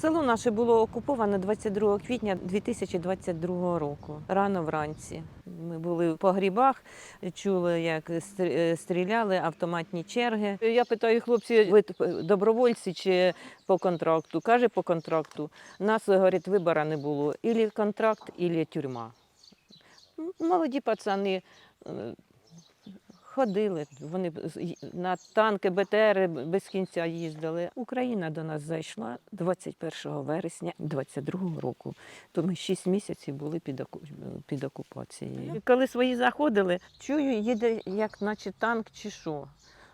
Село наше було окуповано 22 квітня 2022 року, рано вранці. Ми були в погрібах, чули, як е, стріляли, автоматні черги. Я питаю хлопці, ви добровольці чи по контракту? Каже, по контракту. Нас, говорить, вибору не було. Ілі контракт, ілі тюрма. Молоді пацани ходили, вони на танки, БТРи без кінця їздили. Україна до нас зайшла 21 вересня 22 року. То ми 6 місяців були під, під окупацією. І Коли свої заходили, чую, їде як наче танк чи що.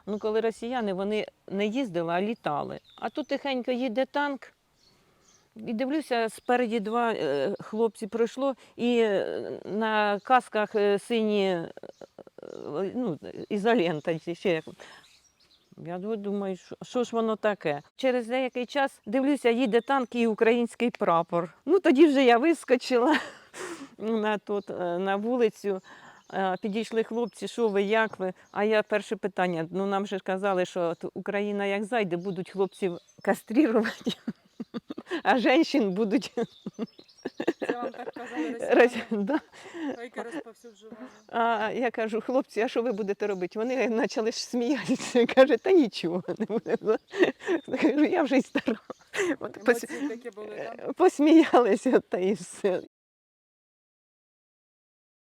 Ну, коли росіяни вони не їздили, а літали. А тут тихенько їде танк. І дивлюся, спереді два е, хлопці пройшло, і е, на касках е, сині ну, ізолента ще як. Я думаю, що, що ж воно таке. Через деякий час дивлюся, їде танк і український прапор. Ну тоді вже я вискочила на, тут, е, на вулицю. Е, Підійшли хлопці, що ви, як ви? А я перше питання. Ну нам же казали, що Україна як зайде, будуть хлопців кастрірувати, а жінок будуть Це вам так казали росіяни, А я кажу, хлопці, а що ви будете робити? Вони почали ж сміятися. Каже, та нічого не буде. Кажу, я вже й стара. От пос- такі були, да? Посміялися та і все.